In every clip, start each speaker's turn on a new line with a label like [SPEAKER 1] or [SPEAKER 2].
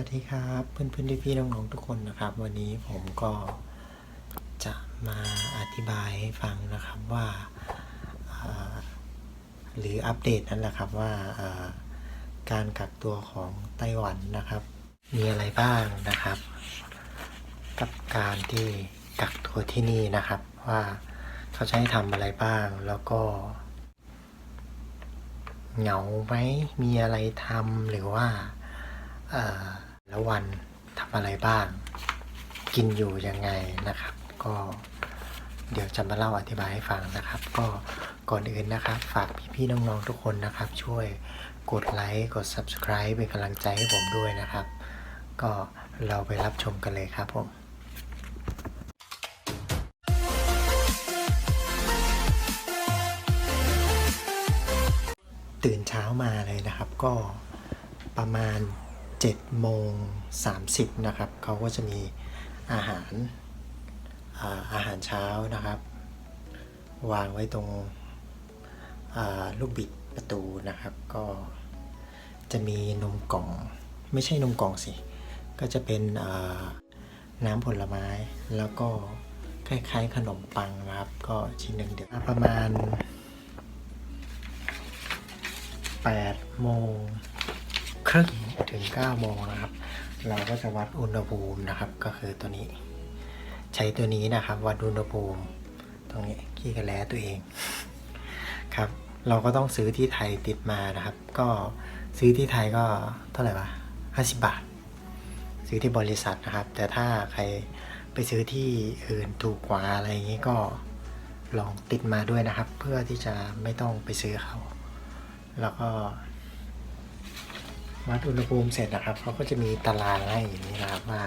[SPEAKER 1] วัสดีครับเพื่อนๆพี่ๆน้องๆทุกคนนะครับ วันนี้ผมก็จะมาอธิบายให้ฟังนะครับว่าาหรืออัปเดตนั่นแหละครับว่าาการกักตัวของไต้หวันนะครับ มีอะไรบ้างนะครับ กับการที่กักตัวที่นี่นะครับ ว่าเขาจะให้ทำอะไรบ้างแล้วก็เหงาไหมมีอะไรทำหรือว่า ล้ววันทำอะไรบ้าง กินอยู่ยังไงนะครับ ก็เดี๋ยวจะมาเล่าอธิบายให้ฟังนะครับ ก็ก่อนอื่นนะครับ ฝากพี่ๆน้องๆทุกคนนะครับ ช่วยกดไลค์กด subscribe เป็นกำลังใจให้ผมด้วยนะครับ ก็เราไปรับชมกันเลยครับผมตื่นเช้ามาเลยนะครับ ก็ประมาณ 7โมง30นะครับเขาก็จะมีอาหารอาอาหารเช้านะครับ วางไว้ตรงลูกบิดประตูนะครับ ก็จะมีนมกล่อง ไม่ใช่นมกล่องสิ ก็จะเป็นน้ำผลไม้แล้วก็คล้ายๆขนมปังนะครับ ก็ชิ้นหนึ่งเดี๋ยวประมาณ8โมง ครึ่งถึง9โมงนะครับ เราก็จะวัดอุณหภูมินะครับ ก็คือตัวนี้ ใช้ตัวนี้นะครับ วัดอุณหภูมิ ตรงนี้ขี้กระแลตัวเองครับ เราก็ต้องซื้อที่ไทยติดมานะครับ ก็ซื้อที่ไทยก็เท่าไหร่วะ50 บาท ซื้อที่บริษัทนะครับ แต่ถ้าใครไปซื้อที่อื่นถูกกว่าอะไรอย่างนี้ก็ลองติดมาด้วยนะครับ เพื่อที่จะไม่ต้องไปซื้อเขา แล้วก็ วัดอุณหภูมิเสร็จนะครับเขาก็จะมีตารางให้อย่างนี้นะครับว่า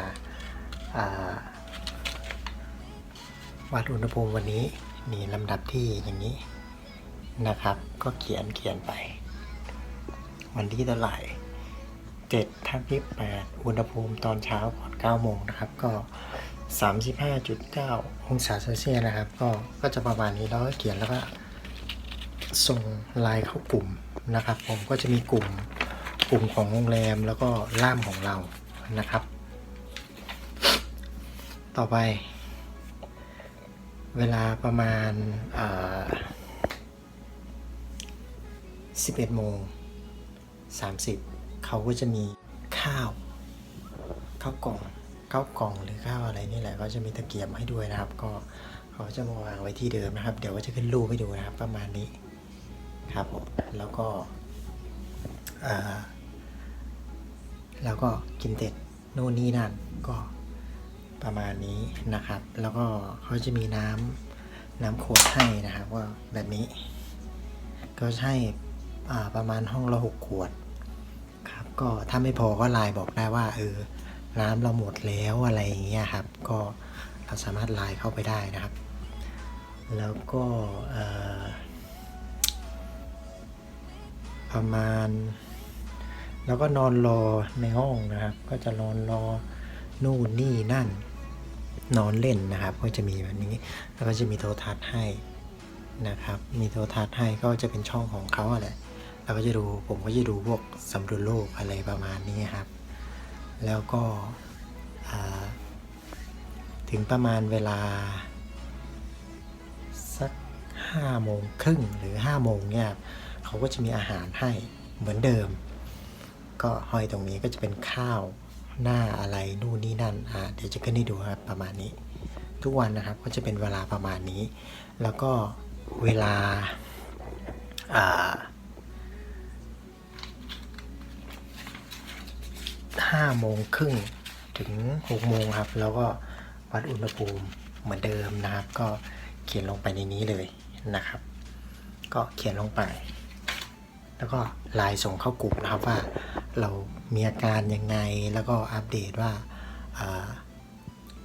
[SPEAKER 1] วัดอุณหภูมิวันนี้มีลำดับที่อย่างนี้นะครับ ก็เขียนเขียนไป วันที่เท่าไหร่เจ็ดทับยี่แปดอุณหภูมิตอนเช้าก่อนเก้าโมงนะครับ ก็สามสิบห้าจุดเก้าองศาเซลเซียสนะครับ ก็ก็จะประมาณนี้แล้วก็เขียนแล้วก็ส่งไลน์เข้ากลุ่มนะครับ ผมก็จะมีกลุ่ม กลุ่มของโรงแรมแล้วก็ล่ามของเรานะครับ ต่อไป เวลาประมาณ11โมง30 เขาก็จะมีข้าวข้าวกล่องข้าวกล่องหรือข้าวอะไรนี่แหละ ก็จะมีตะเกียบให้ด้วยนะครับ ก็เขาจะมาวางไว้ที่เดิมนะครับ เดี๋ยวว่าจะขึ้นรูปให้ดูนะครับ ประมาณนี้ครับผมแล้วก็อ่า แล้วก็กินเสร็จนู่นนี่นั่นก็ประมาณนี้นะครับ แล้วก็เขาจะมีน้ำน้ำขวดให้นะครับว่าแบบนี้ ก็ใช่ประมาณห้องละหกขวดครับ ก็ถ้าไม่พอก็ไลน์บอกได้ว่าเออน้ำเราหมดแล้วอะไรอย่างเงี้ยครับ ก็เราสามารถไลน์เข้าไปได้นะครับ แล้วก็ประมาณ แล้วก็นอนรอในห้องนะครับ ก็จะนอนรอนู่นนี่นั่น นอนเล่นนะครับ ก็จะมีแบบนี้ แล้วก็จะมีโทรทัศน์ให้นะครับ มีโทรทัศน์ให้ก็จะเป็นช่องของเขาแหละเราก็จะดูผมก็จะดูพวกสำรวจโลกอะไรประมาณนี้ครับ แล้วก็ถึงประมาณเวลา สักห้าโมงครึ่งหรือห้าโมงเนี่ยเขาก็จะมีอาหารให้เหมือนเดิม ก็ห้อยตรงนี้ก็จะเป็นข้าวหน้าอะไรนู่นนี่นั่นอ่าเดี๋ยวจะขึ้นให้ดูครับประมาณนี้ ทุกวันนะครับก็จะเป็นเวลาประมาณนี้ แล้วก็เวลาอ่าห้าโมงครึ่งถึงหกโมงครับ แล้วก็วัดอุณหภูมิเหมือนเดิมนะครับ ก็เขียนลงไปในนี้เลยนะครับ ก็เขียนลงไป แล้วก็ไลน์ส่งเข้ากลุ่มนะครับว่า เรามีอาการยังไง แล้วก็อัปเดตว่า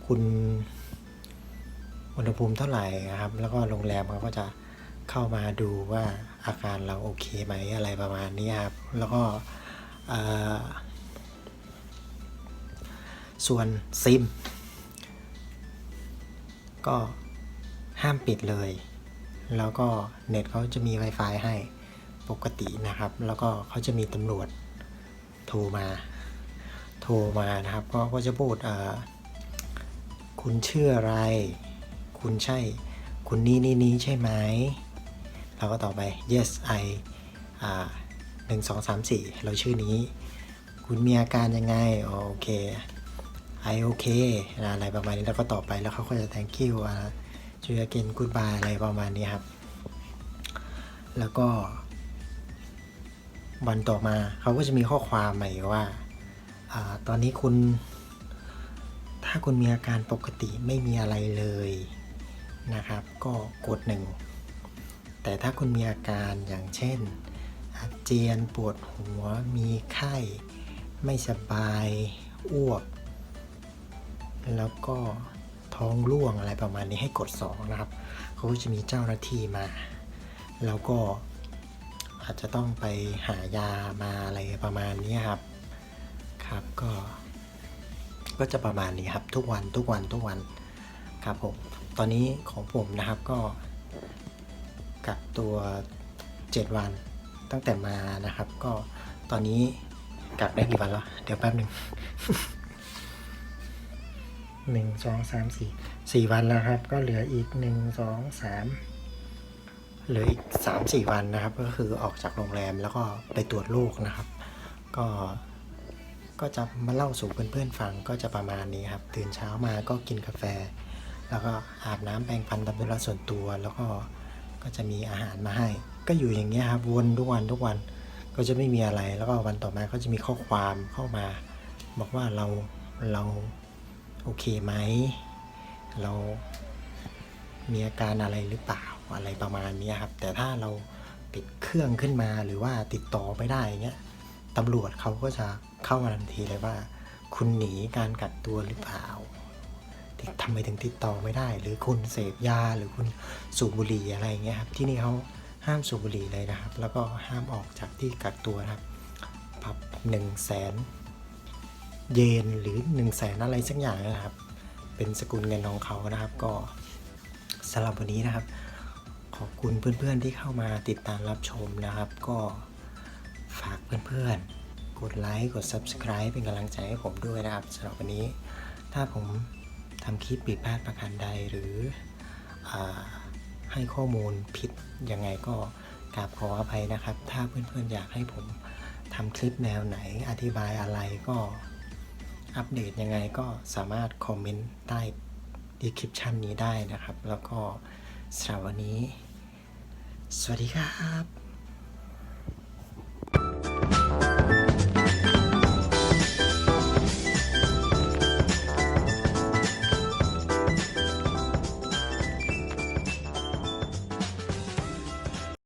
[SPEAKER 1] คุณอุณหภูมิเท่าไหร่นะครับ แล้วก็โรงแรมเขาก็จะเข้ามาดูว่าอาการเราโอเคไหมอะไรประมาณนี้ครับ แล้วก็ส่วนซิม ก็ห้ามปิดเลย แล้วก็เน็ตเขาจะมี Wi-Fi ให้ปกตินะครับ แล้วก็เขาจะมีตำรวจ โทรมา โทรมานะครับก็ก็จะพูดคุณชื่ออะไร คุณใช่ คุณนี้นี่นี้ใช่ไหมเราก็ตอบไป yes I หนึ่งสองสามสี่เราชื่อนี้ คุณมีอาการยังไงโอเค I โอเคอะไรประมาณนี้แล้วก็ตอบไปแล้วเขาก็จะ thank you อ่าช่วยกิน goodbye อะไรประมาณนี้ครับ แล้วก็ วันต่อมาเขาก็จะมีข้อความใหม่ว่าอาตอนนี้คุณ ถ้าคุณมีอาการปกติไม่มีอะไรเลยนะครับ ก็กดหนึ่งแต่ถ้าคุณมีอาการอย่างเช่น อาเจียนปวดหัวมีไข้ ไม่สบายอ้วก แล้วก็ท้องร่วงอะไรประมาณนี้ให้กด 2 นะครับ เขาก็จะมีเจ้าหน้าที่มา แล้วก็ อาจจะต้องไปหายามาอะไรประมาณนี้ครับ ครับก็ ก็จะประมาณนี้ครับ ทุกวันทุกวันทุกวันครับผม ตอนนี้ของผมนะครับก็กักตัว 7 วันตั้งแต่มานะครับ ก็ตอนนี้กักได้กี่วันแล้ว เดี๋ยวแป๊บหนึ่งหนึ่งสองสามสี่สี่วันแล้วครับ ก็เหลืออีกหนึ่งสองสาม เหลืออีกสามสี่วันนะครับ ก็คือออกจากโรงแรมแล้วก็ไปตรวจโรคนะครับ ก็ก็จะมาเล่าสู่เพื่อนๆฟังก็จะประมาณนี้ครับตื่นเช้ามาก็กินกาแฟ แล้วก็อาบน้ำแปรงฟันทำธุระส่วนตัว แล้วก็ก็จะมีอาหารมาให้ ก็อยู่อย่างเงี้ยครับวนทุกวันทุกวันก็จะไม่มีอะไร แล้วก็วันต่อมาก็จะมีข้อความเข้ามา บอกว่าเราเราโอเคไหม เรามีอาการอะไรหรือเปล่า อะไรประมาณนี้ครับ แต่ถ้าเราปิดเครื่องขึ้นมาหรือว่าติดต่อไม่ได้เงี้ยตำรวจเขาก็จะเข้ามาทันทีเลยว่า คุณหนีการกักตัวหรือเปล่าทำไมถึงติดต่อไม่ได้ หรือคุณเสพยาหรือคุณสูบบุหรี่อะไรเงี้ยครับที่นี่เขาห้ามสูบบุหรี่เลยนะครับ แล้วก็ห้ามออกจากที่กักตัวนะครับปรับหนึ่งแสนเยนหรือ1นึ่งแสนอะไรสักอย่างนะครับ เป็นสกุลเงินของเขานะครับ ก็สำหรับวันนี้นะครับ อบคุณเพื่อนๆที่เข้ามาติดตามรับชมนะครับ ก็ฝากเพื่อนๆ กดไลค์ กด Subscribe เป็นกำลังใจให้ผมด้วยนะครับสำหรับวันนี้ ถ้าผมทำคลิปผิดพลาดประการใดหรืออให้ข้อมูลผิดยังไงก็กราบขออภัยนะครับ ถ้าเพื่อนๆ อยากให้ผมทำคลิปแนวไหน อธิบายอะไรก็อัปเดตยังไงก็สามารถคอมเมนต์ใต้ดีคริปชันนี้ได้นะครับ แล้วก็สำหรับวันนี้ สวัสดีครับ